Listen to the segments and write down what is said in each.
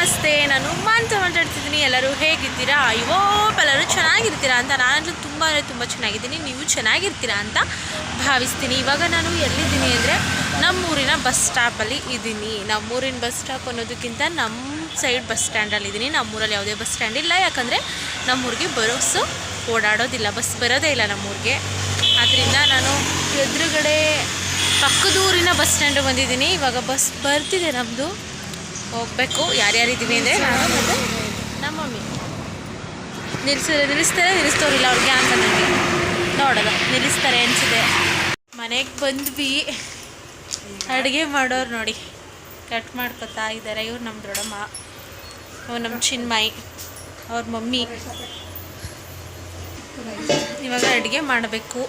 ನಮಸ್ತೆ, ನಾನು ಉಮಾ ಅಂತ ಮಾತಾಡ್ತಿದ್ದೀನಿ ಎಲ್ಲರೂ ಹೇಗಿದ್ದೀರಾ? ಅಯ್ಯೋ ಎಲ್ಲರೂ ಚೆನ್ನಾಗಿರ್ತೀರಾ ಅಂತ. ನಾನಂತೂ ತುಂಬ ಅಂದರೆ ತುಂಬ ಚೆನ್ನಾಗಿದ್ದೀನಿ. ನೀವು ಚೆನ್ನಾಗಿರ್ತೀರಾ ಅಂತ ಭಾವಿಸ್ತೀನಿ. ಇವಾಗ ನಾನು ಎಲ್ಲಿದ್ದೀನಿ ಅಂದರೆ ನಮ್ಮೂರಿನ ಬಸ್ ಸ್ಟಾಪಲ್ಲಿ ಇದ್ದೀನಿ. ನಮ್ಮೂರಿನ ಬಸ್ ಸ್ಟಾಪ್ ಅನ್ನೋದಕ್ಕಿಂತ ನಮ್ಮ ಸೈಡ್ ಬಸ್ ಸ್ಟ್ಯಾಂಡಲ್ಲಿ ಇದ್ದೀನಿ. ನಮ್ಮೂರಲ್ಲಿ ಯಾವುದೇ ಬಸ್ ಸ್ಟ್ಯಾಂಡ್ ಇಲ್ಲ. ಯಾಕಂದರೆ ನಮ್ಮೂರಿಗೆ ಬರೋಸು ಓಡಾಡೋದಿಲ್ಲ. ಬಸ್ ಬರೋದೇ ಇಲ್ಲ ನಮ್ಮೂರಿಗೆ. ಆದ್ದರಿಂದ ನಾನು ಎದುರುಗಡೆ ಪಕ್ಕದೂರಿನ ಬಸ್ ಸ್ಟ್ಯಾಂಡು ಬಂದಿದ್ದೀನಿ. ಇವಾಗ ಬಸ್ ಬರ್ತಿದೆ ನಮ್ಮದು ಹೋಗಬೇಕು. ಯಾರ್ಯಾರಿದ್ದೀವಿ ಅಂದರೆ ನಾನು ಮತ್ತು ನಮ್ಮ ಮಮ್ಮಿ ನಿಲ್ಲಿಸಿದ್ರೆ ನಿಲ್ಲಿಸ್ತಾರೆ ನಿಲ್ಲಿಸ್ತೋರಿಲ್ಲ ಅವ್ರಿಗೆ ಅಂತ ನನಗೆ ನೋಡೋದ ನಿಲ್ಲಿಸ್ತಾರೆ ಅನಿಸಿದೆ ಮನೆಗೆ ಬಂದ್ವಿ. ಅಡುಗೆ ಮಾಡೋರು ನೋಡಿ. ಕಟ್ ಮಾಡ್ಕೊತಾ ಇದ್ದಾರೆ ಇವ್ರು ನಮ್ಮ ದೊಡ್ಡಮ್ಮ, ಅವ್ರು ನಮ್ಮ ಚಿನ್ಮಾಯಿ, ಅವ್ರ ಮಮ್ಮಿ. ಇವಾಗ ಅಡುಗೆ ಮಾಡಬೇಕು.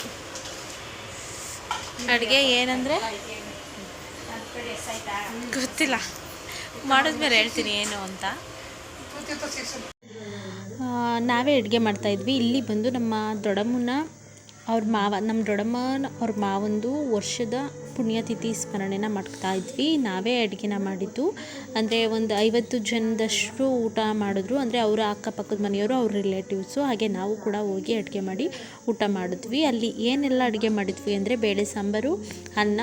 ಅಡುಗೆ ಏನಂದರೆ? ಗೊತ್ತಿಲ್ಲ. ಮಾಡಿದ್ಮೇಲೆ ಹೇಳ್ತೀನಿ ಏನು ಅಂತ. ನಾವೇ ಅಡುಗೆ ಮಾಡ್ತಾಯಿದ್ವಿ ಇಲ್ಲಿ ಬಂದು ನಮ್ಮ ದೊಡ್ಡಮ್ಮನ, ಅವ್ರ ಮಾವ, ನಮ್ಮ ದೊಡ್ಡಮ್ಮನ, ಅವ್ರ ಮಾವಂದು ವರ್ಷದ ಪುಣ್ಯತಿಥಿ ಸ್ಮರಣೆನ ಮಾಡ್ತಾ ಇದ್ವಿ. ನಾವೇ ಅಡುಗೆನ ಮಾಡಿದ್ದು. ಅಂದರೆ ಒಂದು ಐವತ್ತು ಜನದಷ್ಟು ಊಟ ಮಾಡಿದ್ರು. ಅಂದರೆ ಅವರ ಅಕ್ಕಪಕ್ಕದ ಮನೆಯವರು, ಅವ್ರ ರಿಲೇಟಿವ್ಸು ಹಾಗೆ ನಾವು ಕೂಡ ಹೋಗಿ ಅಡುಗೆ ಮಾಡಿ ಊಟ ಮಾಡಿದ್ವಿ. ಅಲ್ಲಿ ಏನೆಲ್ಲ ಅಡುಗೆ ಮಾಡಿದ್ವಿ ಅಂದರೆ ಬೇಳೆ ಸಾಂಬಾರು, ಅನ್ನ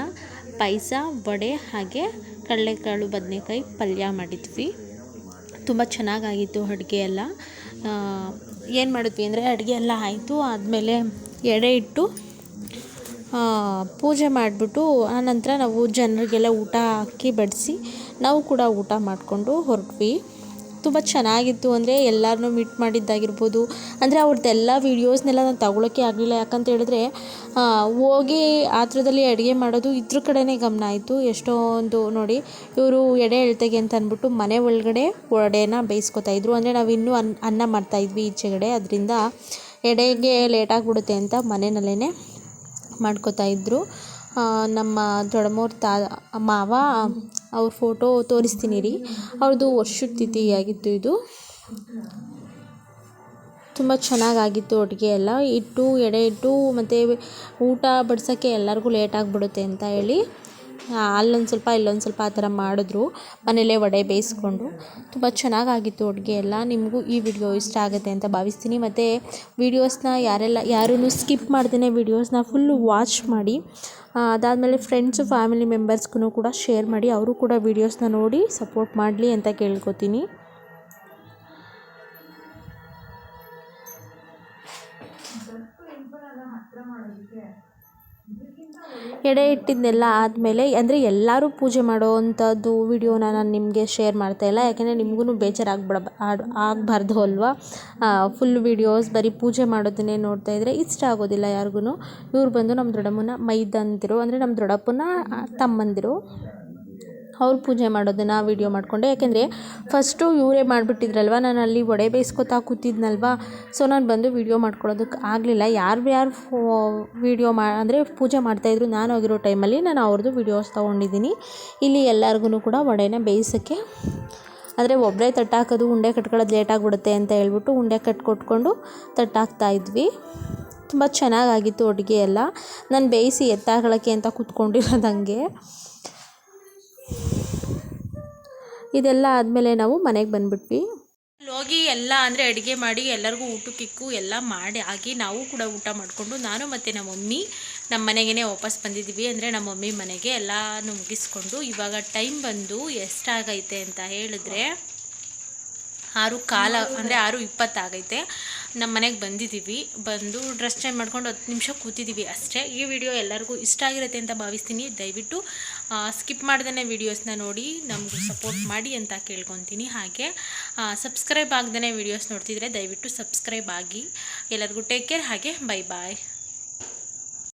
ಪಾಯಸ, ವಡೆ ಹಾಗೆ ಕಡಲೆಕಾಳು, ಬದನೆಕಾಯಿ ಪಲ್ಯ ಮಾಡಿದ್ವಿ. ತುಂಬ ಚೆನ್ನಾಗಾಗಿತ್ತು ಅಡುಗೆ ಎಲ್ಲ. ಏನು ಮಾಡಿದ್ವಿ ಅಂದರೆ ಅಡುಗೆ ಎಲ್ಲ ಆಯಿತು. ಆದಮೇಲೆ ಎಡೆ ಇಟ್ಟು ಪೂಜೆ ಮಾಡಿಬಿಟ್ಟು ಆನಂತರ ನಾವು ಜನರಿಗೆಲ್ಲ ಊಟ ಹಾಕಿ ಬಡಿಸಿ, ನಾವು ಕೂಡ ಊಟ ಮಾಡಿಕೊಂಡು ಹೊರಟ್ವಿ. ತುಂಬ ಚೆನ್ನಾಗಿತ್ತು ಅಂದರೆ ಎಲ್ಲರನ್ನೂ ಮೀಟ್ ಮಾಡಿದ್ದಾಗಿರ್ಬೋದು. ಅಂದರೆ ಅವ್ರದ್ದೆಲ್ಲ ವೀಡಿಯೋಸ್ನೆಲ್ಲ ನಾನು ತಗೊಳ್ಳೋಕ್ಕೆ ಆಗಲಿಲ್ಲ. ಯಾಕಂತ ಹೇಳಿದ್ರೆ ಆ, ಹೋಗಿ ಆತ್ರದಲ್ಲಿ ಅಡುಗೆ ಮಾಡೋದು ಇದ್ರ ಕಡೆನೇ ಗಮನ ಆಯಿತು. ಎಷ್ಟೊಂದು ನೋಡಿ ಇವರು ಎಡೆ ಎಳ್ತೆಗೆ ಅಂತ ಅಂದ್ಬಿಟ್ಟು ಮನೆ ಒಳಗಡೆ ಒಡೆನ ಬೇಯಿಸ್ಕೊತಾ ಇದ್ರು. ಅಂದರೆ ನಾವು ಇನ್ನೂ ಅನ್ನ ಅನ್ನ ಮಾಡ್ತಾಯಿದ್ವಿ ಈಚೆಗಡೆ. ಅದರಿಂದ ಎಡೆಗೆ ಲೇಟಾಗಿಬಿಡುತ್ತೆ ಅಂತ ಮನೆಯಲ್ಲೇ ಮಾಡ್ಕೋತಾ ಇದ್ದರು ನಮ್ಮ ದೊಡ್ಡಮೂರ್ ತಾ ಮಾವ ಅವ್ರ ಫೋಟೋ ತೋರಿಸ್ತೀನಿ ರೀ. ಅವ್ರದ್ದು ವರ್ಷದ ತಿಥಿ ಆಗಿತ್ತು ಇದು. ತುಂಬ ಚೆನ್ನಾಗಾಗಿತ್ತು ಅಡುಗೆ ಎಲ್ಲ. ಇಟ್ಟು ಎಡೆ ಇಟ್ಟು ಮತ್ತು ಊಟ ಬಡಿಸೋಕ್ಕೆ ಎಲ್ಲರಿಗೂ ಲೇಟ್ ಆಗಿಬಿಡುತ್ತೆ ಅಂತ ಹೇಳಿ. ಅಲ್ಲೊಂದು ಸ್ವಲ್ಪ, ಇಲ್ಲೊಂದು ಸ್ವಲ್ಪ ಆ ಥರ ಮಾಡಿದ್ರು. ಮನೇಲೇ ವಡೆ ಬೇಯಿಸ್ಕೊಂಡು. ತುಂಬ ಚೆನ್ನಾಗಾಗಿತ್ತು ಅಡುಗೆ ಎಲ್ಲ. ನಿಮಗೂ ಈ ವಿಡಿಯೋ ಇಷ್ಟ ಆಗುತ್ತೆ ಅಂತ ಭಾವಿಸ್ತೀನಿ. ಮತ್ತು ವೀಡಿಯೋಸ್ನ ಯಾರೆಲ್ಲ ಯಾರೂ ಸ್ಕಿಪ್ ಮಾಡ್ದೇ ವೀಡಿಯೋಸ್ನ ಫುಲ್ಲು ವಾಚ್ ಮಾಡಿ ಅದಾದಮೇಲೆ ಫ್ರೆಂಡ್ಸು ಫ್ಯಾಮಿಲಿ ಮೆಂಬರ್ಸ್ಗೂ ಕೂಡ ಶೇರ್ ಮಾಡಿ, ಅವರು ಕೂಡ ವೀಡಿಯೋಸ್ನ ನೋಡಿ ಸಪೋರ್ಟ್ ಮಾಡಲಿ ಅಂತ ಕೇಳ್ಕೊತೀನಿ. ಎಡೆ ಇಟ್ಟಿದ್ದೆಲ್ಲ ಆದಮೇಲೆ, ಅಂದರೆ ಎಲ್ಲರೂ ಪೂಜೆ ಮಾಡೋ ಅಂಥದ್ದು ವಿಡಿಯೋನ ನಾನು ನಿಮಗೆ ಶೇರ್ ಮಾಡ್ತಾಯಿಲ್ಲ ಯಾಕೆಂದರೆ ನಿಮಗೂ ಬೇಜಾರಾಗ್ಬಿಡ ಆಗಬಾರ್ದು ಅಲ್ವಾ? ಫುಲ್ ವೀಡಿಯೋಸ್ ಬರೀ ಪೂಜೆ ಮಾಡೋದನ್ನೇ ನೋಡ್ತಾ ಇದ್ದರೆ ಇಷ್ಟ ಆಗೋದಿಲ್ಲ ಯಾರಿಗೂ ಇವ್ರು ಬಂದು ನಮ್ಮ ದೊಡ್ಡಮ್ಮನ ಮೈದಂದಿರು ಅಂದರೆ ನಮ್ಮ ದೊಡ್ಡಪ್ಪನ ತಮ್ಮಂದಿರು. ಅವ್ರು ಪೂಜೆ ಮಾಡೋದನ್ನು ವೀಡಿಯೋ ಮಾಡಿಕೊಂಡೆ. ಯಾಕೆಂದರೆ ಫಸ್ಟು ಇವರೇ ಮಾಡಿಬಿಟ್ಟಿದ್ರಲ್ವ? ನಾನು ಅಲ್ಲಿ ವಡೆ ಬೇಯಿಸ್ಕೊತಾ ಕೂತಿದ್ನಲ್ವ? ಸೊ ನಾನು ಬಂದು ವೀಡಿಯೋ ಮಾಡ್ಕೊಳ್ಳೋದಕ್ಕೆ ಆಗಲಿಲ್ಲ. ಯಾರು ಯಾರು ಫೋ ವೀಡಿಯೋ ಮಾ, ಅಂದರೆ ಪೂಜೆ ಮಾಡ್ತಾಯಿದ್ರು ನಾನು ಹೋಗಿರೋ ಟೈಮಲ್ಲಿ ನಾನು ಅವ್ರದ್ದು ವೀಡಿಯೋಸ್ ತೊಗೊಂಡಿದ್ದೀನಿ. ಇಲ್ಲಿ ಎಲ್ಲರಿಗೂ ಕೂಡ ವಡೆನ ಬೇಯಿಸೋಕ್ಕೆ ಆದರೆ ಒಬ್ಬರೇ ತಟ್ಟಾಕೋದು, ಉಂಡೆ ಕಟ್ಕೊಳ್ಳೋದು ಲೇಟಾಗಿಬಿಡುತ್ತೆ ಅಂತ ಹೇಳ್ಬಿಟ್ಟು ಉಂಡೆ ಕಟ್ಕೊಟ್ಕೊಂಡು ತಟ್ಟಾಕ್ತಾ ಇದ್ವಿ. ತುಂಬ ಚೆನ್ನಾಗಾಗಿತ್ತು ಅಡುಗೆ ಎಲ್ಲ. ನಾನು ಬೇಯಿಸಿ ಎತ್ತಾಕೊಳ್ಳೋಕ್ಕೆ ಅಂತ ಕೂತ್ಕೊಂಡಿರೋದಂಗೆ ಇದೆಲ್ಲ ಆದಮೇಲೆ ನಾವು ಮನೆಗೆ ಬಂದ್ಬಿಟ್ವಿ. ಹೋಗಿ ಎಲ್ಲ ಅಂದರೆ ಅಡುಗೆ ಮಾಡಿ ಎಲ್ಲರಿಗೂ ಊಟಕ್ಕಿಕ್ಕು ಎಲ್ಲ ಮಾಡಿ ಆಗಿ ನಾವು ಕೂಡ ಊಟ ಮಾಡಿಕೊಂಡು ನಾನು ಮತ್ತು ನಮ್ಮ ಮಮ್ಮಿ ನಮ್ಮ ಮನೆಗೇ ವಾಪಸ್ ಬಂದಿದ್ದೀವಿ. ಅಂದರೆ ನಮ್ಮ ಮಮ್ಮಿ ಮನೆಗೆ ಎಲ್ಲನೂ ಮುಗಿಸ್ಕೊಂಡು ಇವಾಗ ಟೈಮ್ ಬಂದು ಎಷ್ಟಾಗೈತೆ ಅಂತ ಹೇಳಿದ್ರೆ ಆರು ಕಾಲ, ಅಂದರೆ ಆರು ಇಪ್ಪತ್ತಾಗೈತೆ. ನಮ್ಮ ಮನೆಗೆ ಬಂದಿದ್ದೀವಿ ಬಂದು ಡ್ರೆಸ್ ಚೇಂಜ್ ಮಾಡ್ಕೊಂಡು ಹತ್ತು ನಿಮಿಷ ಕೂತಿದ್ದೀವಿ ಅಷ್ಟೇ. ಈ ವಿಡಿಯೋ ಎಲ್ಲರಿಗೂ ಇಷ್ಟ ಆಗಿರುತ್ತೆ ಅಂತ ಭಾವಿಸ್ತೀನಿ. ದಯವಿಟ್ಟು ಸ್ಕಿಪ್ ಮಾಡ್ದೇ ವೀಡಿಯೋಸ್ನ ನೋಡಿ, ನಮಗೂ ಸಪೋರ್ಟ್ ಮಾಡಿ ಅಂತ ಕೇಳ್ಕೊತೀನಿ ಹಾಗೆ. ಸಬ್ಸ್ಕ್ರೈಬ್ ಆಗ್ದೇ ವೀಡಿಯೋಸ್ ನೋಡ್ತಿದ್ರೆ ದಯವಿಟ್ಟು ಸಬ್ಸ್ಕ್ರೈಬ್ ಆಗಿ. ಎಲ್ಲರಿಗೂ ಟೇಕ್ ಕೇರ್ ಹಾಗೆ ಬೈ ಬಾಯ್